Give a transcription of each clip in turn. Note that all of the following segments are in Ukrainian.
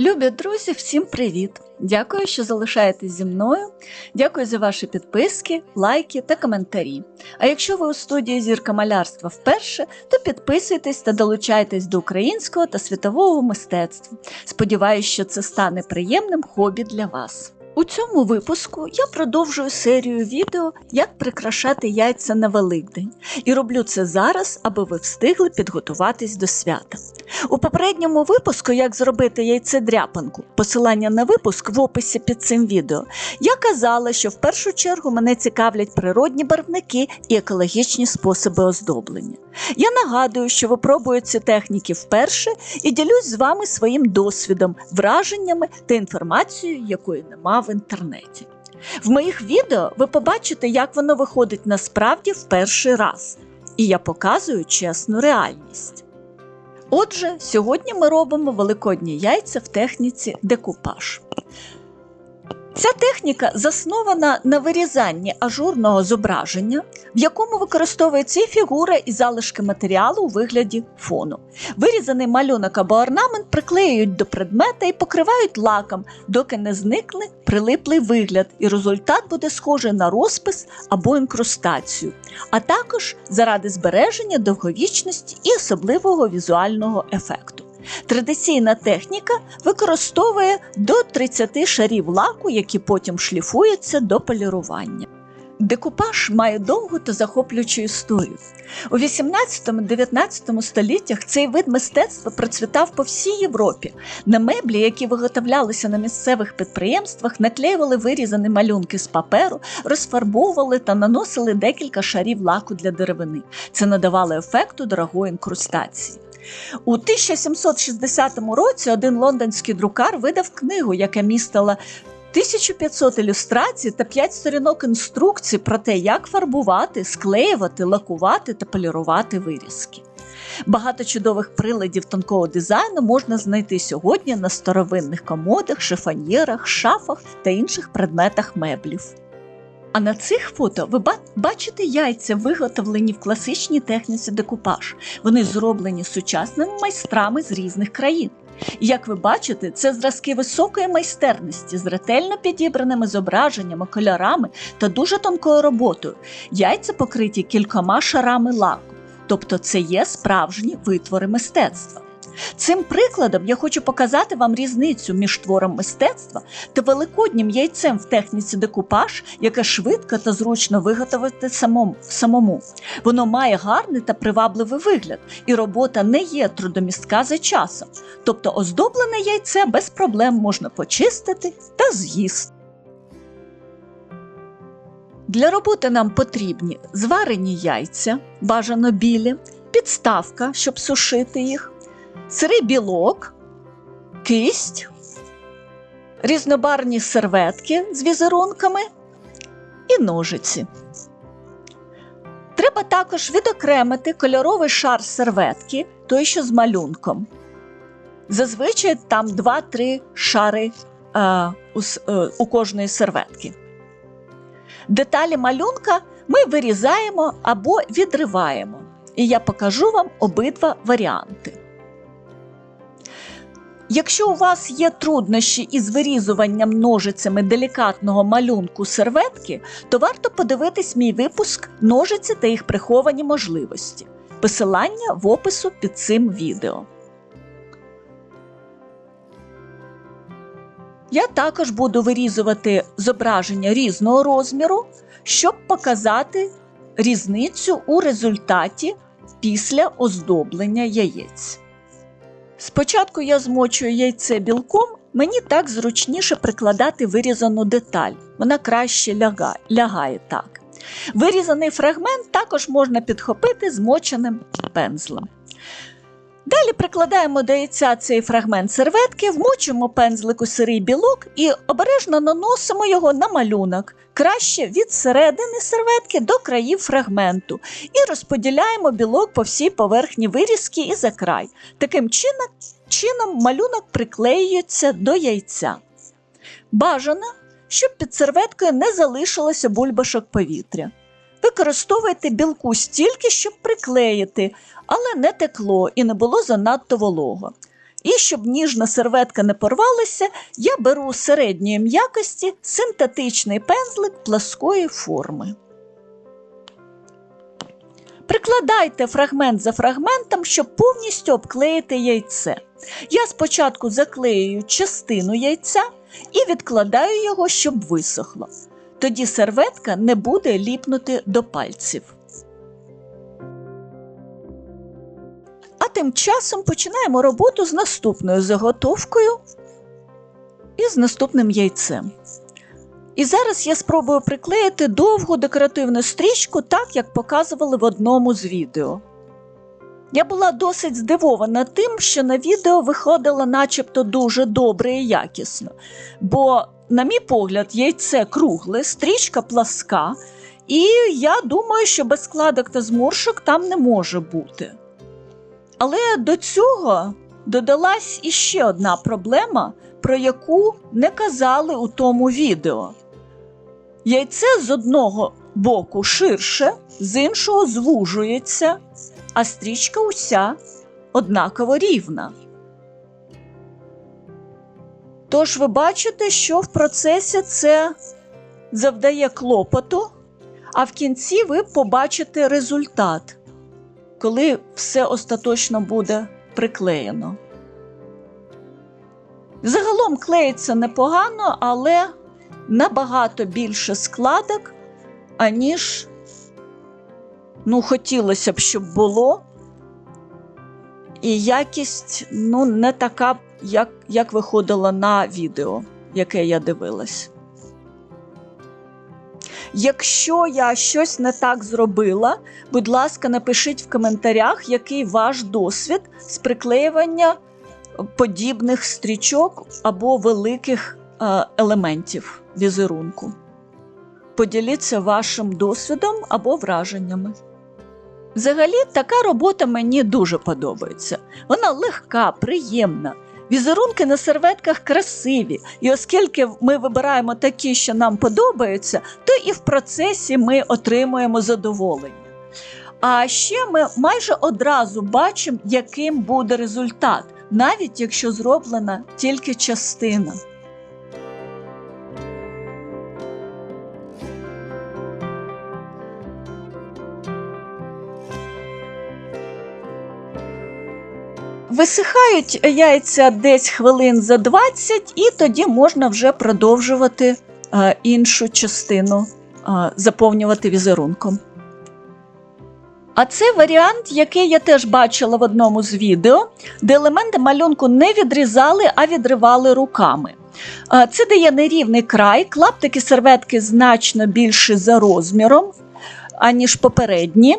Любі друзі, всім привіт! Дякую, що залишаєтесь зі мною. Дякую за ваші підписки, лайки та коментарі. А якщо ви у студії зірка малярства вперше, то підписуйтесь та долучайтесь до українського та світового мистецтва. Сподіваюсь, що це стане приємним хобі для вас. У цьому випуску я продовжую серію відео, як прикрашати яйця на Великдень, і роблю це зараз, аби ви встигли підготуватись до свята. У попередньому випуску, як зробити яйцедряпанку, посилання на випуск в описі під цим відео, я казала, що в першу чергу мене цікавлять природні барвники і екологічні способи оздоблення. Я нагадую, що випробую ці техніки вперше і ділюсь з вами своїм досвідом, враженнями та інформацією, якої нема в інтернеті. В моїх відео ви побачите, як воно виходить насправді в перший раз, і я показую чесну реальність. Отже, сьогодні ми робимо великодні яйця в техніці декупаж. Ця техніка заснована на вирізанні ажурного зображення, в якому використовується і фігура і залишки матеріалу у вигляді фону. Вирізаний малюнок або орнамент приклеюють до предмета і покривають лаком, доки не зникне прилиплий вигляд, і результат буде схожий на розпис або інкрустацію, а також заради збереження довговічності і особливого візуального ефекту. Традиційна техніка використовує до 30 шарів лаку, які потім шліфуються до полірування. Декупаж має довгу та захоплюючу історію. У 18-19 століттях цей вид мистецтва процвітав по всій Європі. На меблі, які виготовлялися на місцевих підприємствах, наклеювали вирізані малюнки з паперу, розфарбовували та наносили декілька шарів лаку для деревини. Це надавало ефекту дорогої інкрустації. У 1760 році один лондонський друкар видав книгу, яка містила 1500 ілюстрацій та 5 сторінок інструкцій про те, як фарбувати, склеювати, лакувати та полірувати вирізки. Багато чудових приладів тонкого дизайну можна знайти сьогодні на старовинних комодах, шифоньєрах, шафах та інших предметах меблів. А на цих фото ви бачите яйця, виготовлені в класичній техніці декупаж. Вони зроблені сучасними майстрами з різних країн. Як ви бачите, це зразки високої майстерності з ретельно підібраними зображеннями, кольорами та дуже тонкою роботою. Яйця покриті кількома шарами лаку, тобто це є справжні витвори мистецтва. Цим прикладом я хочу показати вам різницю між твором мистецтва та великоднім яйцем в техніці декупаж, яке швидко та зручно виготовити самому. Воно має гарний та привабливий вигляд, і робота не є трудомістка за часом. Тобто оздоблене яйце без проблем можна почистити та з'їсти. Для роботи нам потрібні зварені яйця, бажано білі, підставка, щоб сушити їх сирий білок, кисть, різнобарні серветки з візерунками і ножиці. Треба також відокремити кольоровий шар серветки, той що з малюнком. Зазвичай там 2-3 шари а, у, а, у кожної серветки. Деталі малюнка ми вирізаємо або відриваємо, і я покажу вам обидва варіанти. Якщо у вас є труднощі із вирізуванням ножицями делікатного малюнку серветки, то варто подивитись мій випуск ножиці та їх приховані можливості. Посилання в опису під цим відео. Я також буду вирізувати зображення різного розміру, щоб показати різницю у результаті після оздоблення яєць. Спочатку я змочую яйце білком, мені так зручніше прикладати вирізану деталь, вона краще лягає, лягає так. Вирізаний фрагмент також можна підхопити змоченим пензлем. Далі прикладаємо до яйця цей фрагмент серветки, вмочуємо пензлик у сирий білок і обережно наносимо його на малюнок, краще від середини серветки до країв фрагменту, і розподіляємо білок по всій поверхні вирізки і за край. Таким чином, чином малюнок приклеюється до яйця. Бажано, щоб під серветкою не залишилося бульбашок повітря. Використовуйте білку стільки, щоб приклеїти, але не текло і не було занадто волого. І щоб ніжна серветка не порвалася, я беру середньої м'якості синтетичний пензлик пласкої форми. Прикладайте фрагмент за фрагментом, щоб повністю обклеїти яйце. Я спочатку заклеюю частину яйця і відкладаю його, щоб висохло. Тоді серветка не буде ліпнути до пальців. Тим часом починаємо роботу з наступною заготовкою і з наступним яйцем. І зараз я спробую приклеїти довгу декоративну стрічку, так як показували в одному з відео. Я була досить здивована тим, що на відео виходило начебто дуже добре і якісно. Бо, на мій погляд, яйце кругле, стрічка пласка, і я думаю, що без складок та зморшок там не може бути. Але до цього додалась іще одна проблема, про яку не казали у тому відео. Яйце з одного боку ширше, з іншого звужується, а стрічка уся однаково рівна. Тож ви бачите, що в процесі це завдає клопоту, а в кінці ви побачите результат, коли все остаточно буде приклеєно. Загалом клеїться непогано, але набагато більше складок, аніж ну, хотілося б, щоб було. І якість ну, не така, як, як виходила на відео, яке я дивилась. Якщо я щось не так зробила, будь ласка, напишіть в коментарях, який ваш досвід з приклеювання подібних стрічок або великих е, елементів візерунку. Поділіться вашим досвідом або враженнями. Взагалі, така робота мені дуже подобається. Вона легка, приємна. Візерунки на серветках красиві, і оскільки ми вибираємо такі, що нам подобаються, то і в процесі ми отримуємо задоволення. А ще ми майже одразу бачимо, яким буде результат, навіть якщо зроблена тільки частина. Висихають яйця десь хвилин за 20, і тоді можна вже продовжувати е, іншу частину е, заповнювати візерунком. А це варіант, який я теж бачила в одному з відео, де елементи малюнку не відрізали, а відривали руками. Е, Це дає нерівний край, клаптики серветки значно більше за розміром, аніж попередні.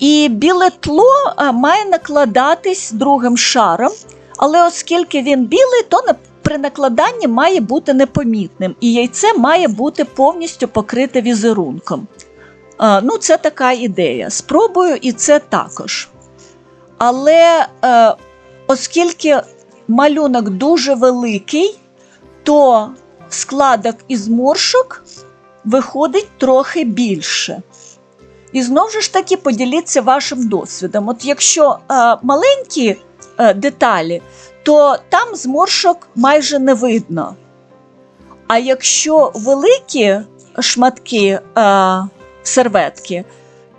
І біле тло має накладатись другим шаром, але оскільки він білий, то при накладанні має бути непомітним, і яйце має бути повністю покрите візерунком. Ну, це така ідея. Спробую і це також. Але е, оскільки малюнок дуже великий, то складок і зморшок виходить трохи більше. І знову ж таки поділіться вашим досвідом. От якщо е, маленькі е, деталі, то там зморшок майже не видно. А якщо великі шматки е, серветки,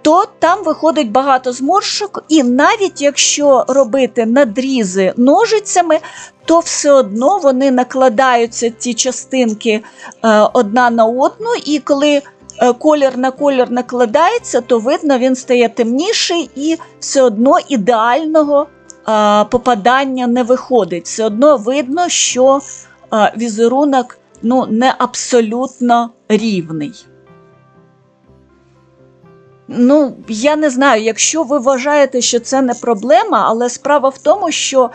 то там виходить багато зморшок, і навіть якщо робити надрізи ножицями, то все одно вони накладаються ці частинки е, одна на одну, і коли колір на колір накладається, то видно, він стає темніший і все одно ідеального е, попадання не виходить. Все одно видно, що е, візерунок ну, не абсолютно рівний. Ну, я не знаю, якщо ви вважаєте, що це не проблема, але справа в тому, що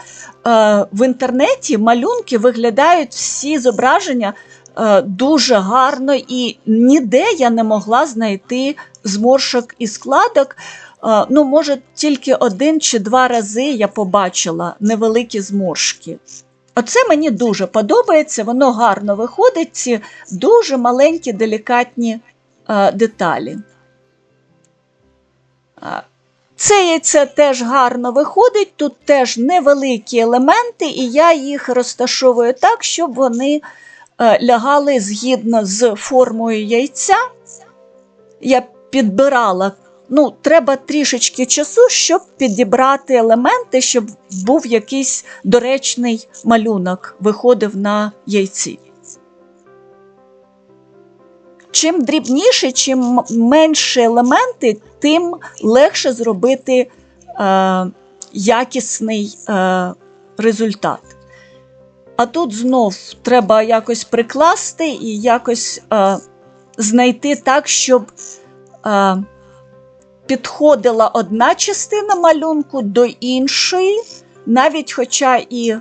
е, в інтернеті малюнки виглядають всі зображення е, дуже гарно, і ніде я не могла знайти зморшок і складок. Е, ну, може, тільки один чи два рази я побачила невеликі зморшки. Оце мені дуже подобається, воно гарно виходить, ці дуже маленькі, делікатні е, деталі. Це яйце теж гарно виходить, тут теж невеликі елементи, і я їх розташовую так, щоб вони е, лягали згідно з формою яйця. Я підбирала. Ну, треба трішечки часу, щоб підібрати елементи, щоб був якийсь доречний малюнок, виходив на яйці. Чим дрібніше, чим менше елементи, тим легше зробити е, якісний е, результат. А тут знов треба якось прикласти і якось е, знайти так, щоб е, підходила одна частина малюнку до іншої, навіть хоча і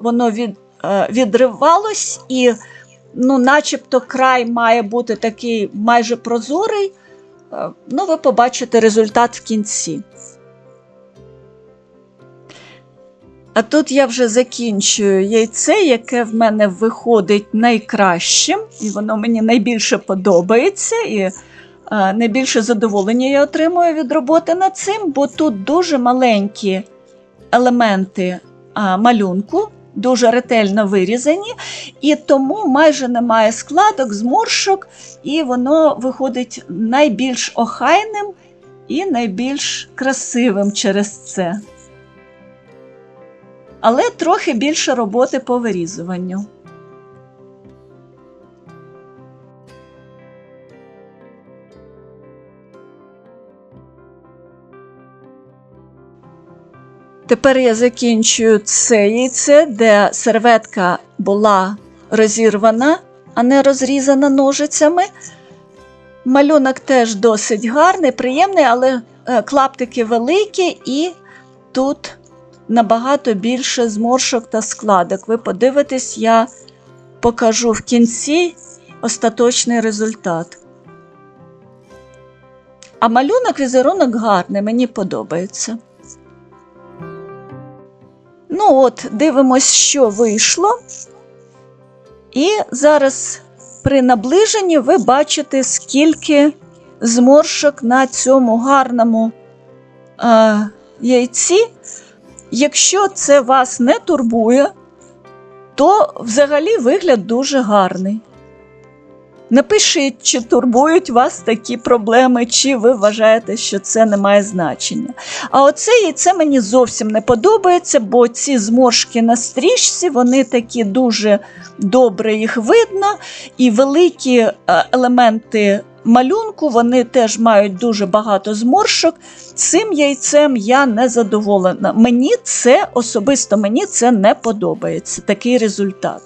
воно від, е, відривалось, і ну, начебто край має бути такий майже прозорий, е, ну, ви побачите результат в кінці. А тут я вже закінчую яйце, яке в мене виходить найкращим, і воно мені найбільше подобається. І е, найбільше задоволення я отримую від роботи над цим, бо тут дуже маленькі елементи малюнку, дуже ретельно вирізані, і тому майже немає складок, зморшок, і воно виходить найбільш охайним і найбільш красивим через це. Але трохи більше роботи по вирізуванню. Тепер я закінчую це яйце, де серветка була розірвана, а не розрізана ножицями. Малюнок теж досить гарний, приємний, але е, клаптики великі, і тут набагато більше зморшок та складок. Ви подивитесь, я покажу в кінці остаточний результат. А малюнок візерунок гарний, мені подобається. Ну от, дивимось, що вийшло. І зараз при наближенні ви бачите, скільки зморшок на цьому гарному е, яйці. Якщо це вас не турбує, то взагалі вигляд дуже гарний. Напишіть, чи турбують вас такі проблеми, чи ви вважаєте, що це не має значення. А оце яйце мені зовсім не подобається, бо ці зморшки на стрічці, вони такі дуже добре їх видно, і великі е, елементи малюнку вони теж мають дуже багато зморшок. Цим яйцем я не задоволена. Мені це особисто мені це не подобається, такий результат.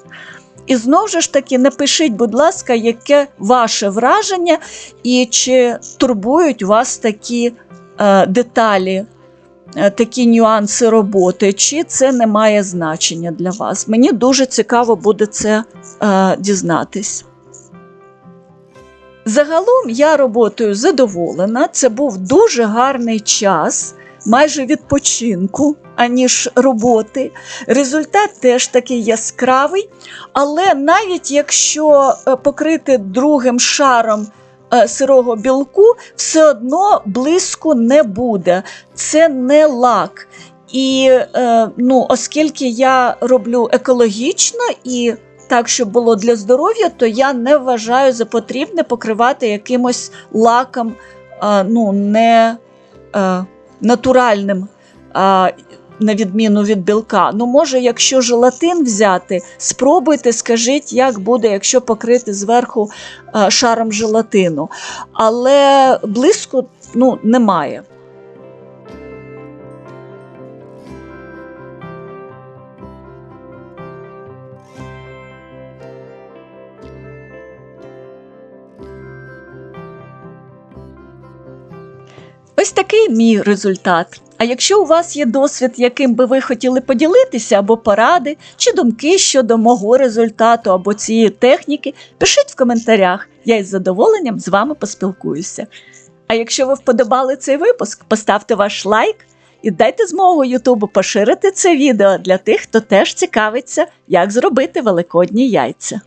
І знову ж таки, напишіть, будь ласка, яке ваше враження, і чи турбують вас такі е, деталі, е, такі нюанси роботи, чи це не має значення для вас. Мені дуже цікаво буде це е, дізнатись. Загалом я роботою задоволена. Це був дуже гарний час, майже відпочинку, аніж роботи. Результат теж такий яскравий, але навіть якщо е, покрити другим шаром е, сирого білку, все одно блиску не буде. Це не лак. І е, ну, оскільки я роблю екологічно і так, щоб було для здоров'я, то я не вважаю за потрібне покривати якимось лаком ну, не натуральним, на відміну від білка. Ну, може, якщо желатин взяти, спробуйте, скажіть, як буде, якщо покрити зверху шаром желатину. Але блиску ну, немає. Ось такий мій результат. А якщо у вас є досвід, яким би ви хотіли поділитися, або поради, чи думки щодо мого результату або цієї техніки, пишіть в коментарях, я із задоволенням з вами поспілкуюся. А якщо ви вподобали цей випуск, поставте ваш лайк і дайте змогу Ютубу поширити це відео для тих, хто теж цікавиться, як зробити великодні яйця.